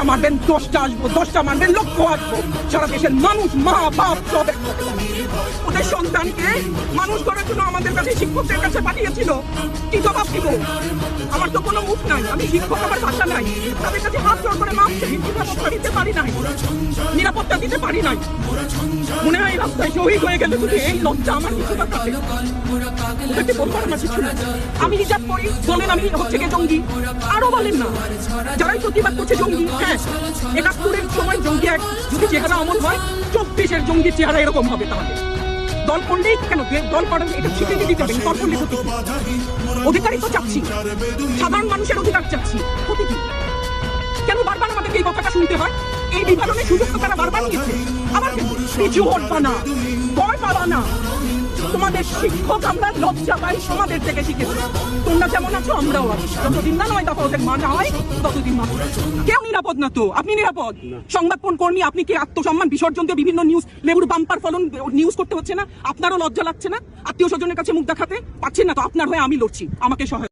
একটা মারবেন, দশটা আসব, দশটা মারবেন লক্ষ আসব। সারা দেশের মানুষ মা, বাপ, সব ওদের সন্তানকে মানুষ করার জন্য আমাদের কাছে শিক্ষকদের কাছে পাঠিয়েছিল। কি জবাব দিব? আমার তো কোনো মুখ নাই, আমি শিক্ষক, আমার ভাষা নাই। তাদের কাছে হাত জোর করে মাপ নিরাপত্তা দিতে পারি নাই। নিরাপত্তা দিতে পারি নাই। মনে হয় রাস্তায় শহীদ হয়ে গেলে শুধু এই লজ্জা আমার কিছু কিছু আমি হিসাব করি বলেন আমি হচ্ছে গিয়ে জঙ্গি। বলেন না। যারাই প্রতিবাদ করছে জঙ্গি হ্যাঁ একাত্তরের সময় জঙ্গি এক, যদি চেহারা অমল হয়, চব্বিশের জঙ্গির চেহারা এরকম হবে তাহলে। দল করলেই কেন? দল করেন এটা স্বীকৃতি দিতে হবে দল করলে ক্ষতি অধিকারই তো চাচ্ছি, সাধারণ মানুষের অধিকার চাচ্ছি ক্ষতি কি? কেন বারবার আমাদেরকে এই কথাটা শুনতে হয়? এই বিভাজনের সুযোগ তো তারা বারবার নিয়েছে। আবার? পিছু হটবা না ভয় পাবা না। তোমাদের শিক্ষক আমরা লজ্জা পাই সমাজের থেকে শিখেছি। তোমরা যেমন আছো আমরাও আছি। যতদিন না নয় দফা ওদের মানা হয় ততদিন মানা কেউ নিরাপদ না তো? আপনি নিরাপদ? সংবাদ কর্মী আপনি কি? আত্মসম্মান বিসর্জন দিয়ে বিভিন্ন নিউজ লেবুর বাম্পার ফলন নিউজ করতে হচ্ছে না? আপনারও লজ্জা লাগছে না? আত্মীয় স্বজনের কাছে মুখ দেখাতে পাচ্ছেন না তো? আপনার হয়ে আমি লড়ছি। আমাকে সহায়